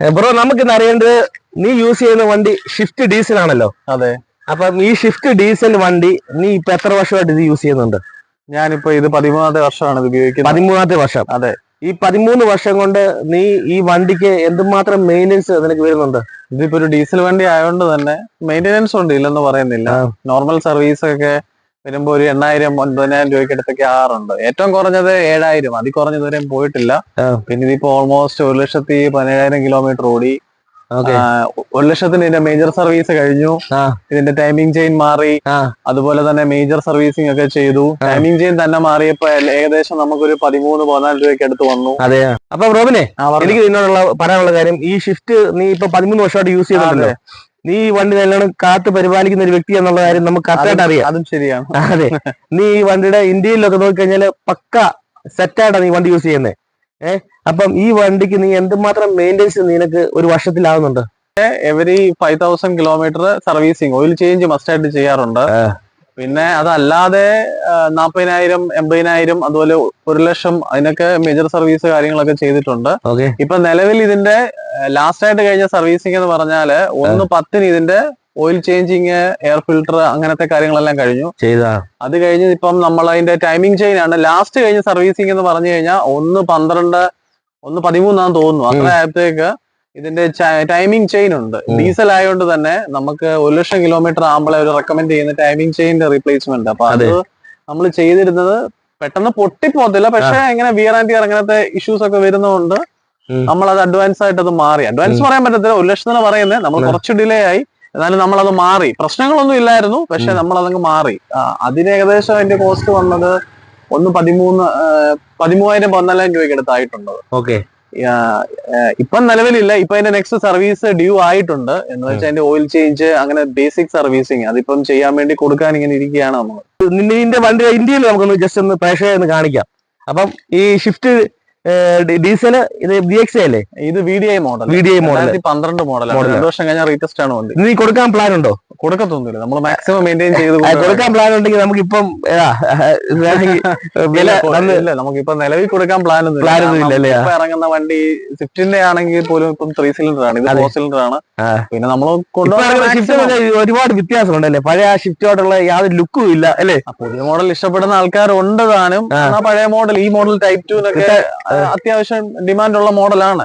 Bro നമുക്ക് ഇന്ന് അറിയേണ്ടത് നീ യൂസ് ചെയ്യുന്ന വണ്ടി ഷിഫ്റ്റ് ഡീസൽ ആണല്ലോ. അതെ. അപ്പം ഈ ഷിഫ്റ്റ് ഡീസൽ വണ്ടി നീ ഇപ്പൊ എത്ര വർഷമായിട്ട് ഇത് യൂസ് ചെയ്യുന്നുണ്ട്? ഞാനിപ്പോ ഇത് പതിമൂന്നാമത്തെ വർഷമാണ് ഇത് ഉപയോഗിക്കുന്നത്. പതിമൂന്നാമത്തെ വർഷം. അതെ. ഈ പതിമൂന്ന് വർഷം കൊണ്ട് നീ ഈ വണ്ടിക്ക് എന്തുമാത്രം മെയിന്റെനൻസ് നിനക്ക് വരുന്നുണ്ട്? ഇതിപ്പോ ഒരു ഡീസൽ വണ്ടി ആയതുകൊണ്ട് തന്നെ മെയിന്റെനൻസ് ഉണ്ട് ഇല്ലെന്ന് പറയുന്നില്ല. നോർമൽ സർവീസ് ഒക്കെ വരുമ്പോ ഒരു എണ്ണായിരം ഒൻപതിനായിരം രൂപയ്ക്ക് അടുത്തൊക്കെ ആറുണ്ട് ഏറ്റവും കുറഞ്ഞത് ഏഴായിരം. അതിൽ കുറഞ്ഞത് വരെയും പോയിട്ടില്ല. പിന്നെ ഇതിപ്പോ ഓൾമോസ്റ്റ് ഒരു ലക്ഷത്തി പതിനേഴായിരം കിലോമീറ്റർ ഓടി. ഒരു ലക്ഷത്തിന് ഇതിന്റെ മേജർ സർവീസ് കഴിഞ്ഞു. ഇതിന്റെ ടൈമിംഗ് ചെയിൻ മാറി. അതുപോലെ തന്നെ മേജർ സർവീസിംഗ് ഒക്കെ ചെയ്തു. ടൈമിംഗ് ചെയിൻ തന്നെ മാറിയപ്പോ ഏകദേശം നമുക്കൊരു പതിമൂന്ന് പതിനാല് രൂപയ്ക്ക് അടുത്ത് വന്നു. അതെ. അപ്പൊ റോബിനെ എനിക്ക് നിന്നോടുള്ള പറയാനുള്ള കാര്യം ഈ ഷിഫ്റ്റ് നീ ഇപ്പൊ പതിമൂന്ന് വർഷമായിട്ട് യൂസ് ചെയ്യുന്നുണ്ടല്ലോ നീ ഈ വണ്ടി നല്ലോണം കാത്ത് പരിപാലിക്കുന്ന ഒരു വ്യക്തി എന്നുള്ള കാര്യം നമുക്ക് കറക്റ്റായിട്ട് അറിയാം. അതും ശരിയാണ്. അതെ. നീ ഈ വണ്ടിയുടെ ഇന്ത്യയിലൊക്കെ നോക്കിക്കഴിഞ്ഞാൽ പക്ക സെറ്റായിട്ടാണ് നീ വണ്ടി യൂസ് ചെയ്യുന്നത് ഏഹ് അപ്പം ഈ വണ്ടിക്ക് നീ എന്തുമാത്രം മെയിന്റെനൻസ് നിനക്ക് ഒരു വർഷത്തിലാവുന്നുണ്ട്? Every five thousand kilometre servicing oil change മസ്റ്റായിട്ട് ചെയ്യാറുണ്ട്. പിന്നെ അതല്ലാതെ നാൽപ്പതിനായിരം എൺപതിനായിരം അതുപോലെ ഒരു ലക്ഷം അതിനൊക്കെ മേജർ സർവീസ് കാര്യങ്ങളൊക്കെ ചെയ്തിട്ടുണ്ട്. ഇപ്പൊ നിലവിൽ ഇതിന്റെ ലാസ്റ്റ് ആയിട്ട് കഴിഞ്ഞ സർവീസിംഗ് എന്ന് പറഞ്ഞാൽ ഒന്ന് പത്തിന് ഇതിന്റെ ഓയിൽ ചേഞ്ചിങ് എയർ ഫിൽട്ടർ അങ്ങനത്തെ കാര്യങ്ങളെല്ലാം കഴിഞ്ഞു. ചെയ്താ? അത് കഴിഞ്ഞ് ഇപ്പം നമ്മൾ അതിന്റെ ടൈമിംഗ് ചെയിൻ ആണ്. ലാസ്റ്റ് കഴിഞ്ഞ സർവീസിംഗ് എന്ന് പറഞ്ഞു കഴിഞ്ഞാൽ ഒന്ന് പന്ത്രണ്ട് ഒന്ന് പതിമൂന്നാന്ന് തോന്നുന്നു. അത്ര ആയപ്പോഴത്തേക്ക് ഇതിന്റെ ടൈമിംഗ് ചെയിൻ ഉണ്ട്. ഡീസൽ ആയതുകൊണ്ട് തന്നെ നമുക്ക് ഒരു ലക്ഷം കിലോമീറ്റർ ആകുമ്പോഴേ അവർ റെക്കമെൻഡ് ചെയ്യുന്ന ടൈമിംഗ് ചെയിന്റെ റീപ്ലേസ്മെന്റ് അപ്പൊ അത്. നമ്മൾ ചെയ്തിരുന്നത് പെട്ടെന്ന് പൊട്ടിപ്പോകത്തില്ല. പക്ഷെ ഇങ്ങനെ വിയർ ആൻഡ് ടിയർ അങ്ങനത്തെ ഇഷ്യൂസ് ഒക്കെ വരുന്നതുകൊണ്ട് നമ്മൾ അത് അഡ്വാൻസ് ആയിട്ട് അത് മാറി. അഡ്വാൻസ് പറയാൻ പറ്റത്തില്ല. ഒരു ലക്ഷത്തിന് പറയുന്നത് നമ്മൾ കുറച്ച് ഡിലേ ആയി. എന്നാലും നമ്മൾ അത് മാറി. പ്രശ്നങ്ങളൊന്നും ഇല്ലായിരുന്നു. പക്ഷെ നമ്മൾ അതങ്ങ് മാറി. അതിന് ഏകദേശം അതിന്റെ കോസ്റ്റ് വന്നത് ഒന്ന് പതിമൂന്ന് പതിമൂവായിരം പതിനാലായിരം രൂപയ്ക്ക് അടുത്തായിട്ടുണ്ട് ഓക്കെ. ഇപ്പം നിലവിലില്ല. ഇപ്പൊ അതിന്റെ നെക്സ്റ്റ് സർവീസ് ഡ്യൂ ആയിട്ടുണ്ട്. എന്ന് വെച്ചാൽ അതിന്റെ ഓയിൽ ചേഞ്ച് അങ്ങനെ ബേസിക് സർവീസിങ് അതിപ്പം ചെയ്യാൻ വേണ്ടി കൊടുക്കാൻ ഇങ്ങനെ ഇരിക്കുകയാണ് നമ്മൾ. നിന്റെ വണ്ടി ഇന്ത്യയിൽ നമുക്കൊന്ന് ജസ്റ്റ് ഒന്ന് പ്രേക്ഷകരെ ഒന്ന് കാണിക്കാം. അപ്പം ഈ ഷിഫ്റ്റ് ഡീസൽ ഇത് ബി എക്സ് അല്ലേ? ഇത് V D I model V D I model പന്ത്രണ്ട് മോഡൽ. രണ്ടു വർഷം കഴിഞ്ഞാൽ റീടെസ്റ്റ് ആണ് വണ്ടി. നീ കൊടുക്കാൻ പ്ലാൻ ഉണ്ടോ? കൊടുക്കത്തൊന്നുമില്ല. നമ്മൾ മാക്സിമം മെയിന്റെയിൻ ചെയ്ത് കൊടുക്കാൻ പ്ലാൻ ഉണ്ടെങ്കിൽ നമുക്ക് ഇപ്പം വില ഇല്ല, നമുക്ക് നമുക്കിപ്പോ നിലവിൽ കൊടുക്കാൻ പ്ലാൻ ഒന്നും പ്ലാൻ ഒന്നും ഇല്ല, അല്ലേ? ഇപ്പൊ ഇറങ്ങുന്ന വണ്ടി സ്വിഫ്റ്റിന്റെ ആണെങ്കിൽ പോലും ഇപ്പം ത്രീ സിലിണ്ടർ ആണ്. ഇത്. ഫോർ സിലിണ്ടർ ആണ്. പിന്നെ നമ്മൾ ഇപ്പൊ ഒരുപാട് വ്യത്യാസമുണ്ട് അല്ലേ പഴയ ആ ഷിഫ്റ്റോടുള്ള യാതൊരു ലുക്കും ഇല്ല അല്ലേ? പുതിയ മോഡൽ ഇഷ്ടപ്പെടുന്ന ആൾക്കാർ താനും. ആ. പഴയ മോഡൽ ഈ മോഡൽ ടൈപ്പ് ടൂനൊക്കെ അത്യാവശ്യം ഡിമാൻഡ് ഉള്ള മോഡലാണ്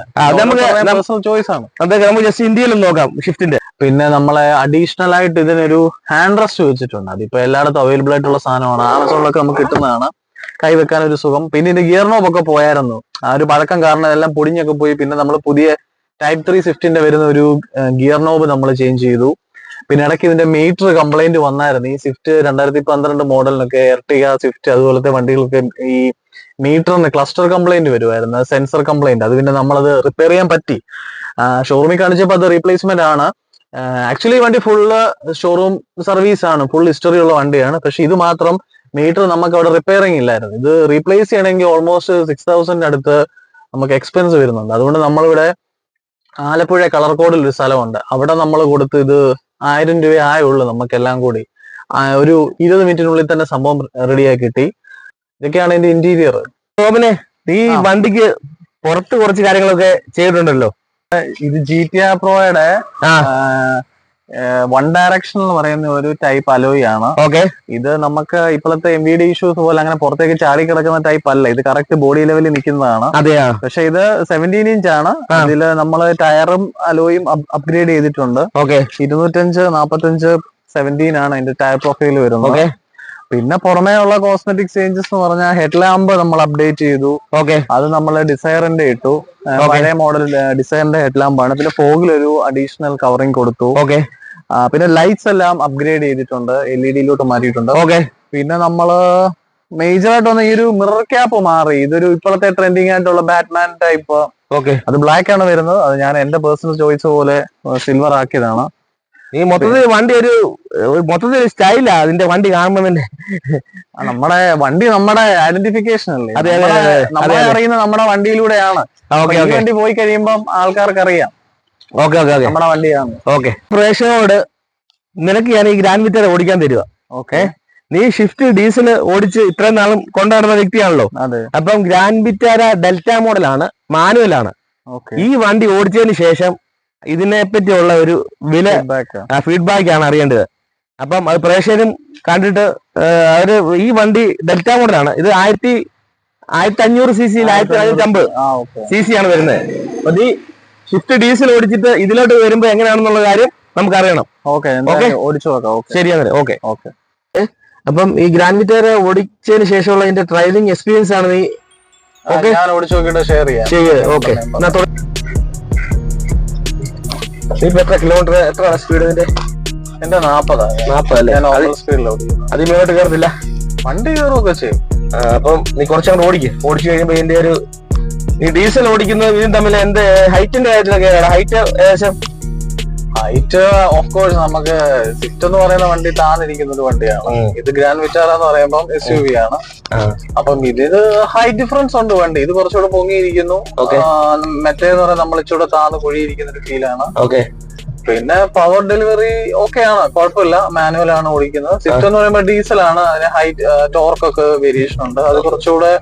പേഴ്സണൽ ചോയ്സ് ആണ്. അതൊക്കെ നമുക്ക് ജസ്റ്റ് ഇന്ത്യയിലും നോക്കാം ഷിഫ്റ്റിന്റെ പിന്നെ നമ്മളെ അഡീഷണൽ ആയിട്ട് ഇതിനൊരു ഹാൻഡ് റെസ്റ്റ് വെച്ചിട്ടുണ്ട്. അതിപ്പോ എല്ലായിടത്തും അവൈലബിൾ ആയിട്ടുള്ള സാധനമാണ്. ആമസോണിലൊക്കെ നമുക്ക് കിട്ടുന്നതാണ്. കൈവെക്കാൻ ഒരു സുഖം. പിന്നെ ഇതിന്റെ ഗിയർ നോബ് ഒക്കെ പോയായിരുന്നു. ആ ഒരു പഴക്കം കാരണം എല്ലാം പൊടിഞ്ഞൊക്കെ പോയി. പിന്നെ നമ്മൾ പുതിയ ടൈപ്പ് ത്രീ സ്വിഫ്റ്റിന്റെ വരുന്ന ഒരു ഗിയർ നോബ് നമ്മൾ ചേഞ്ച് ചെയ്തു. പിന്നെ ഇടയ്ക്ക് ഇതിന്റെ മീറ്റർ കംപ്ലൈന്റ് വന്നായിരുന്നു. ഈ സ്വിഫ്റ്റ് രണ്ടായിരത്തി പന്ത്രണ്ട് മോഡലിനൊക്കെ എർട്ടിക സ്വിഫ്റ്റ് അതുപോലത്തെ വണ്ടികൾക്ക് ഈ മീറ്ററിന് ക്ലസ്റ്റർ കംപ്ലൈന്റ് വരുമായിരുന്നു. സെൻസർ കംപ്ലൈന്റ് അത് പിന്നെ നമ്മളത് റിപ്പയർ ചെയ്യാൻ പറ്റി. ഷോറൂമിൽ കാണിച്ചപ്പോൾ അത് റീപ്ലേസ്മെന്റ് ആണ്. ആക്ച്വലി വണ്ടി ഫുള്ള് ഷോറൂം സർവീസ് ആണ്. ഫുൾ ഹിസ്റ്ററി ഉള്ള വണ്ടിയാണ്. പക്ഷെ ഇത് മാത്രം മീറ്റർ നമുക്ക് അവിടെ റിപ്പയറിംഗ് ഇല്ലായിരുന്നു. ഇത് റീപ്ലേസ് ചെയ്യണമെങ്കിൽ ഓൾമോസ്റ്റ് സിക്സ് തൗസൻഡ് അടുത്ത് നമുക്ക് എക്സ്പെൻസ് വരുന്നുണ്ട്. അതുകൊണ്ട് നമ്മളിവിടെ ആലപ്പുഴ കളർ കോഡിൽ ഒരു സ്ഥലമുണ്ട്. അവിടെ നമ്മൾ കൊടുത്ത് ഇത് ആയിരം രൂപ ആയുള്ളൂ നമുക്കെല്ലാം കൂടി. ഒരു ഇരുപത് മിനിറ്റിനുള്ളിൽ തന്നെ സംഭവം റെഡിയാക്കി കിട്ടി. ഇതൊക്കെയാണ് ഇതിന്റെ ഇന്റീരിയർ റോബിനെ ഈ വണ്ടിക്ക് പുറത്ത് കുറച്ച് കാര്യങ്ങളൊക്കെ ചെയ്തിട്ടുണ്ടല്ലോ. ഇത് ജി ടി ആർ പ്രോയുടെ വൺ ഡയറക്ഷൻ എന്ന് പറയുന്ന ഒരു ടൈപ്പ് അലോയി ആണ്. ഓക്കെ. ഇത് നമുക്ക് ഇപ്പോഴത്തെ എം വി ഡി ഇഷ്യൂസ് പോലെ അങ്ങനെ പുറത്തേക്ക് ചാടി കിടക്കുന്ന ടൈപ്പ് അല്ല. ഇത് കറക്റ്റ് ബോഡി ലെവലിൽ നിൽക്കുന്നതാണ്. അതെയാ? പക്ഷെ ഇത് സെവന്റീൻ ഇഞ്ച് ആണ്. ഇതിൽ നമ്മൾ ടയറും അലോയും അപ്ഗ്രേഡ് ചെയ്തിട്ടുണ്ട്. ഓക്കെ. ഇരുന്നൂറ്റഞ്ച് നാപ്പത്തഞ്ച് സെവന്റീൻ ആണ് അതിന്റെ ടയർ പ്രൊഫൈൽ വരുന്നത്. ഓക്കെ. പിന്നെ പുറമേ ഉള്ള കോസ്മെറ്റിക് ചേഞ്ചസ് എന്ന് പറഞ്ഞാൽ ഹെഡ് ലാമ്പ് നമ്മൾ അപ്ഡേറ്റ് ചെയ്തു. ഓക്കെ അത് നമ്മൾ ഡിസൈറിന്റെ ഇട്ടു. പഴയ മോഡൽ ഡിസൈറിന്റെ ഹെഡ് ആണ്. പിന്നെ ഫോഗിൽ ഒരു അഡീഷണൽ കവറിംഗ് കൊടുത്തു. ഓക്കെ പിന്നെ ലൈറ്റ്സ് എല്ലാം അപ്ഗ്രേഡ് ചെയ്തിട്ടുണ്ട്. എൽ ഇ ഡിയിലോട്ട് മാറ്റിയിട്ടുണ്ട്. ഓക്കെ പിന്നെ നമ്മൾ മേജർ ആയിട്ട് വന്ന ഈ ഒരു മിറർ ക്യാപ്പ് മാറി. ഇതൊരു ഇപ്പോഴത്തെ ട്രെൻഡിങ് ആയിട്ടുള്ള ബാറ്റ്മാൻ ടൈപ്പ് ഓക്കെ അത് ബ്ലാക്ക് ആണ് വരുന്നത്. അത് ഞാൻ എന്റെ പേഴ്സണൽ ചോയ്സ് പോലെ സിൽവർ ആക്കിയതാണ്. ഈ മൊത്തത്തിൽ വണ്ടി ഒരു മൊത്തത്തിൽ സ്റ്റൈലാ അതിന്റെ വണ്ടി കാണുമ്പോ തന്നെ. നമ്മുടെ വണ്ടി നമ്മുടെ ഐഡന്റിഫിക്കേഷൻ അല്ലേ? അതെ, നമ്മളെ-. അറിയുന്ന നമ്മുടെ വണ്ടിയിലൂടെയാണ്. വണ്ടി പോയി കഴിയുമ്പോൾ ആൾക്കാർക്ക് അറിയാം ഓക്കെ ഓക്കെ ഓക്കെ. നമ്മുടെ വണ്ടിയാണ്. ഓക്കെ. പ്രേക്ഷകരോട് നിനക്ക് ഞാൻ ഈ ഗ്രാൻഡ് വിറ്റർ ഓടിക്കാൻ തരുക ഓക്കെ. നീ ഷിഫ്റ്റ് ഡീസൽ ഓടിച്ച് ഇത്രയും നാളും കൊണ്ടുനടന്ന വ്യക്തിയാണല്ലോ. അപ്പം ഗ്രാൻഡ് വിറ്റാര ഡെൽറ്റ മോഡലാണ് മാനുവലാണ് ഈ വണ്ടി ഓടിച്ചതിന് ശേഷം ഇതിനെ പറ്റിയുള്ള ഒരു വില ഫീഡ്ബാക്ക് ആണ് അറിയേണ്ടത്. അപ്പം അത് പ്രേക്ഷകരും കണ്ടിട്ട് അവർ ഈ വണ്ടി ഡെൽറ്റ മോഡലാണ് ഇത് ആയിരത്തി ആയിരത്തി അഞ്ഞൂറ് സി സിയിൽ ആയിരത്തി അഞ്ഞൂറ്റി അമ്പത് സി സി ആണ് വരുന്നത്. അപ്പൊ ഈ ഷിഫ്റ്റ് ഡീസൽ ഓടിച്ചിട്ട് ഇതിലോട്ട് വരുമ്പോ എങ്ങനെയാണെന്നുള്ള കാര്യം നമുക്ക് അറിയണം ഓക്കെ? ഓടിച്ചു നോക്കാം. ഓക്കെ. ശരിയാണ് ഓക്കെ. ഓക്കെ. അപ്പം ഈ ഗ്രാൻഡ് ഓടിച്ചതിന് ശേഷമുള്ള എന്റെ ഡ്രൈവിംഗ് എക്സ്പീരിയൻസ് ആണ് നീ ഓക്കെ? ഞാൻ ഓടിച്ചു നോക്കിയിട്ട് ഷെയർ ചെയ്യാം. ഓക്കെ. നീ ഇപ്പൊ എത്ര കിലോമീറ്റർ എത്ര സ്പീഡ് ഇതിന്റെ എന്റെ നാപ്പതാ. നാപ്പതല്ലേ? ഓടിക്കുന്നു. അതിൽ മേലോട്ട് കയറത്തില്ല വണ്ടി കയറുമൊക്കെ ചെയ്യും. അപ്പം നീ കുറച്ചങ്ങോട്ട് ഓടിക്ക്. ഓടിച്ചു കഴിയുമ്പോ ഇതിന്റെ ഒരു നീ ഡീസൽ ഓടിക്കുന്നത് ഇതും തമ്മിൽ എന്ത് ഹൈറ്റിന്റെ കാര്യത്തിലൊക്കെ ഹൈറ്റ് ഏകദേശം ഹൈറ്റ് ഓഫ് കോഴ്സ് നമുക്ക് സിറ്റ് എന്ന് പറയുന്ന വണ്ടി താന്നിരിക്കുന്ന ഒരു വണ്ടിയാണ്. ഇത് ഗ്രാൻഡ് വിറ്റാറ എന്ന് പറയുമ്പോൾ എസ് യു വി ആണ്. അപ്പം ഇതിന് ഹൈറ്റ് ഡിഫറൻസ് ഉണ്ട് വണ്ടി. ഇത് കുറച്ചുകൂടെ പൊങ്ങിയിരിക്കുന്നു. മറ്റേന്ന് പറയാൻ നമ്മൾ ഇച്ചൂടെ താന്ന് കുഴിയിരിക്കുന്ന ഒരു ഫീലാണ് പിന്നെ പവർ ഡെലിവറി ഓക്കെ ആണ്. കുഴപ്പമില്ല. മാനുവൽ ആണ് ഓടിക്കുന്നത്. സിറ്റ് എന്ന് പറയുമ്പോൾ ഡീസൽ ആണ്. അതിന് ഹൈറ്റ് ടോർക്ക് ഒക്കെ വേരിയേഷൻ ഉണ്ട്. അത് കുറച്ചുകൂടെ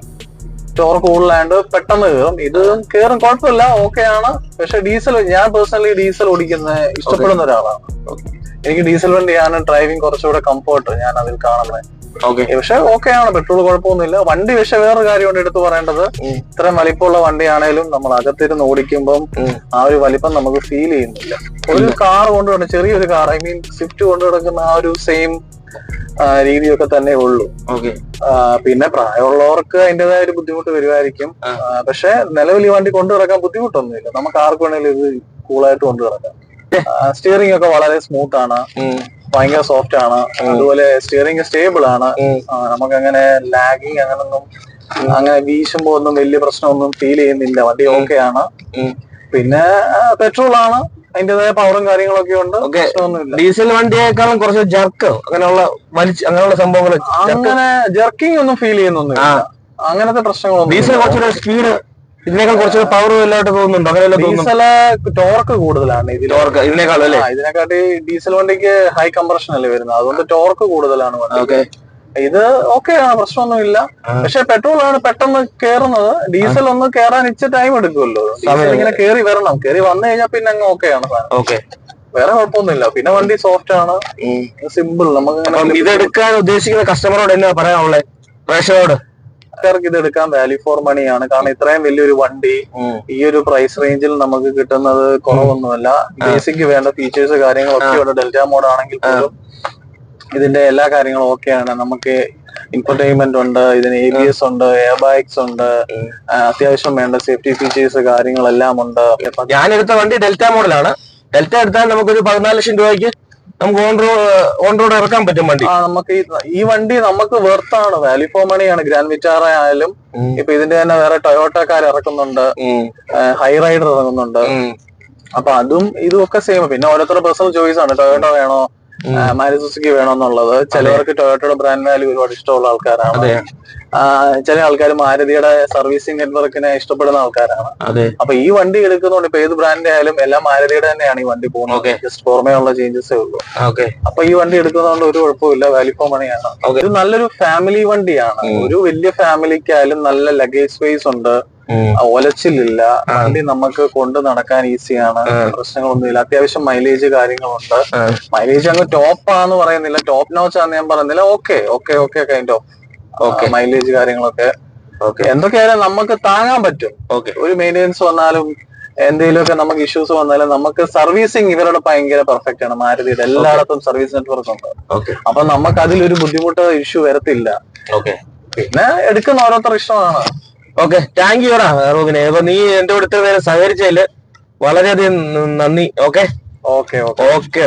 ടോർക്ക് കൂടുതലാണ്ട് പെട്ടെന്ന് കയറും ഇത് കയറും കുഴപ്പമില്ല ഓക്കെ ആണ്. പക്ഷെ ഡീസൽ ഞാൻ പേഴ്സണലി ഡീസൽ ഓടിക്കുന്ന ഇഷ്ടപ്പെടുന്ന ഒരാളാണ്. എനിക്ക് ഡീസൽ വണ്ടിയാണ് ഡ്രൈവിംഗ് കുറച്ചുകൂടെ കംഫർട്ട് ഞാൻ അതിൽ കാണുന്നത് പക്ഷെ ഓക്കെ ആണ് പെട്രോൾ കുഴപ്പമൊന്നുമില്ല. വണ്ടി പക്ഷെ വേറൊരു കാര്യമുണ്ട് എടുത്തു പറയേണ്ടത്. ഇത്രയും വലിപ്പമുള്ള വണ്ടിയാണേലും നമ്മൾ അകത്തിരുന്ന് ഓടിക്കുമ്പം ആ ഒരു വലിപ്പം നമുക്ക് ഫീൽ ചെയ്യുന്നില്ല. ഒരു കാർ കൊണ്ടു ചെറിയൊരു കാർ ഐ മീൻ സ്വിഫ്റ്റ് കൊണ്ടു കിടക്കുന്ന ആ ഒരു സെയിം രീതിയൊക്കെ തന്നെ ഉള്ളൂ. പിന്നെ പ്രായമുള്ളവർക്ക് അതിന്റെതായ ഒരു ബുദ്ധിമുട്ട് വരുമായിരിക്കും. പക്ഷെ നിലവിൽ ഈ വണ്ടി കൊണ്ടു കിടക്കാൻ ബുദ്ധിമുട്ടൊന്നുമില്ല. നമുക്ക് ആർക്ക് വേണേലും ഇത് കൂളായിട്ട് കൊണ്ടു കിടക്കാം സ്റ്റിയറിംഗ് ഒക്കെ വളരെ സ്മൂത്ത് ആണ്. ഭയങ്കര സോഫ്റ്റ് ആണ്. അതുപോലെ സ്റ്റിയറിംഗ് സ്റ്റേബിൾ ആണ്. നമുക്ക് അങ്ങനെ ലാഗിങ് അങ്ങനൊന്നും അങ്ങനെ വീശുമ്പോ ഒന്നും വലിയ പ്രശ്നമൊന്നും ഫീൽ ചെയ്യുന്നില്ല. വണ്ടി ഓക്കെ ആണ്. പിന്നെ പെട്രോൾ ആണ്. അതിന്റേതായ പവറും കാര്യങ്ങളൊക്കെ ഉണ്ട്. ഡീസൽ വണ്ടിയേക്കാളും കുറച്ച് ജർക്ക് അങ്ങനെയുള്ള വലിച്ച് അങ്ങനെയുള്ള സംഭവങ്ങൾ അങ്ങനെ ജർക്കിംഗ് ഒന്നും ഫീൽ ചെയ്യുന്നൊന്നും അങ്ങനത്തെ പ്രശ്നങ്ങളൊന്നും ഡീസൽ കുറച്ചുകൂടെ സ്പീഡ് ഇതിനേക്കാൾ കുറച്ചുകൂടെ പവർ വല്ലതായിട്ട് തോന്നുന്നുണ്ടോ. അങ്ങനെ ഡീസൽ ഡീസൽ ടോർക്ക് കൂടുതലാണ് ടോർക്ക് ഇതിനേക്കാളും അല്ലേ? ഇതിനെക്കാട്ടി ഡീസൽ വണ്ടിക്ക് ഹൈ കംപ്രഷൻ അല്ലേ വരുന്നത്. അതുകൊണ്ട് ടോർക്ക് കൂടുതലാണ് വണ്ടി ഓക്കെ ഇത് ഓക്കെ ആണ് പ്രശ്നമൊന്നുമില്ല. പക്ഷെ പെട്രോൾ ആണ് പെട്ടെന്ന് കേറുന്നത്. ഡീസൽ ഒന്ന് കേറാൻ ഇച്ച ടൈം എടുക്കുമല്ലോ. ഡീസൽ. ഇങ്ങനെ കേറി വരണം. കേറി വന്നു കഴിഞ്ഞാൽ പിന്നെ അങ്ങ് ഓക്കെ ആണ് സാധനം. ഓക്കെ വേറെ കുഴപ്പമൊന്നുമില്ല. പിന്നെ വണ്ടി സോഫ്റ്റ് ആണ്. സിമ്പിൾ നമുക്ക് ഇതെടുക്കാൻ ഉദ്ദേശിക്കുന്ന കസ്റ്റമറോട് എന്നാ പറയാനുള്ളത് പ്രേക്ഷകരോട്. ആൾക്കാർക്ക് ഇത് എടുക്കാൻ വാല്യൂ ഫോർ മണി ആണ്. കാരണം ഇത്രയും വലിയൊരു വണ്ടി ഈ ഒരു പ്രൈസ് റേഞ്ചിൽ നമുക്ക് കിട്ടുന്നത് കുറവൊന്നുമല്ല. ബേസിക് വേണ്ട ഫീച്ചേഴ്സ് കാര്യങ്ങളൊക്കെ ഉണ്ട് ഡെൽറ്റ മോഡ് ആണെങ്കിൽ പോലും ഇതിന്റെ എല്ലാ കാര്യങ്ങളും ഓക്കെയാണ് നമുക്ക് ഇൻഫർടൈൻമെന്റ് ഉണ്ട് ഇതിന് എ ബി എസ് ഉണ്ട് എയർ ബാഗ്സ് ഉണ്ട് അത്യാവശ്യം വേണ്ട സേഫ്റ്റി ഫീച്ചേഴ്സ് കാര്യങ്ങളെല്ലാം ഉണ്ട്. ഞാൻ എടുത്ത വണ്ടി ഡെൽറ്റ മോഡലാണ് ഡെൽറ്റ എടുത്താൽ നമുക്കൊരു പതിനാല് ലക്ഷം രൂപയ്ക്ക് നമുക്ക് ഓൺ റോഡ് ഓൺ റോഡ് ഇറക്കാൻ പറ്റും വണ്ടി. ആ നമുക്ക് ഈ വണ്ടി നമുക്ക് വെർത്താണ് വാല്യൂ ഫോർ മണിയാണ് ഗ്രാൻഡ് വിറ്റാറ ആയാലും ഇപ്പൊ ഇതിന്റെ തന്നെ വേറെ ടൊയോട്ടക്കാർ ഇറക്കുന്നുണ്ട്. ഹൈ റൈഡർ ഇറങ്ങുന്നുണ്ട്. അപ്പൊ അതും ഇതും ഒക്കെ സെയിം പിന്നെ ഓരോരുത്തരുടെ പേഴ്സണൽ ചോയ്സ് ആണ്. ടൊയോട്ട വേണോ? മാരുതി സുസുക്കി വേണമെന്നുള്ളത്. ചിലവർക്ക് ടൊയോട്ടയുടെ ബ്രാൻഡ് വാല്യൂ ഒരുപാട് ഇഷ്ടമുള്ള ആൾക്കാരാണ്. ചില ആൾക്കാർ മാരുതിയുടെ സർവീസിംഗ് നെറ്റ്വർക്കിനെ ഇഷ്ടപ്പെടുന്ന ആൾക്കാരാണ്. അപ്പൊ ഈ വണ്ടി എടുക്കുന്നതുകൊണ്ട് ഇപ്പൊ ഏത് ബ്രാൻഡ് ആയാലും എല്ലാം മാരുതിയുടെ തന്നെയാണ് ഈ വണ്ടി പോകുന്നത്. ജസ്റ്റ് പുറമേ ഉള്ള ചേഞ്ചസേ ഉള്ളൂ. അപ്പൊ ഈ വണ്ടി എടുക്കുന്നതുകൊണ്ട് ഒരു കുഴപ്പമില്ല വാല്യൂ ഫോർ മണിയാണ്. ഇത് നല്ലൊരു ഫാമിലി വണ്ടിയാണ്. ഒരു വലിയ ഫാമിലിക്കായാലും നല്ല ലഗേജ് സ്പേസ് ഉണ്ട്. ഒലച്ചിലില്ല. വണ്ടി നമുക്ക് കൊണ്ട് നടക്കാൻ ഈസിയാണ്. പ്രശ്നങ്ങളൊന്നുമില്ല. അത്യാവശ്യം മൈലേജ് കാര്യങ്ങളുണ്ട്. മൈലേജ് അങ്ങ് ടോപ്പ് ആണെന്ന് പറയുന്നില്ല. ടോപ്പ് നോച്ച് ആന്ന് ഞാൻ പറയുന്നില്ല. Okay okay okay kind of. Mileage കാര്യങ്ങളൊക്കെ. ഓക്കെ എന്തൊക്കെയായാലും നമുക്ക് താങ്ങാൻ പറ്റും. ഓക്കെ ഒരു മെയിന്റെനൻസ് വന്നാലും എന്തെങ്കിലുമൊക്കെ നമുക്ക് ഇഷ്യൂസ് വന്നാലും നമുക്ക് സർവീസിങ് ഇവരുടെ ഭയങ്കര പെർഫെക്റ്റ് ആണ്. മാരുതിയുടെ എല്ലായിടത്തും സർവീസ് നെറ്റ്വർക്ക് ഉണ്ട്. അപ്പൊ നമുക്ക് അതിലൊരു ബുദ്ധിമുട്ട് ഇഷ്യൂ വരത്തില്ല. പിന്നെ എടുക്കുന്ന ഓരോരുത്തർ ഇഷ്ടമാണ്. ഓക്കെ താങ്ക് യു റോബിനെ. അപ്പൊ നീ എന്റെ കൂടെ ഇത്ര നേരം സഹകരിച്ചതിൽ വളരെയധികം നന്ദി. ഓക്കെ? Okay okay.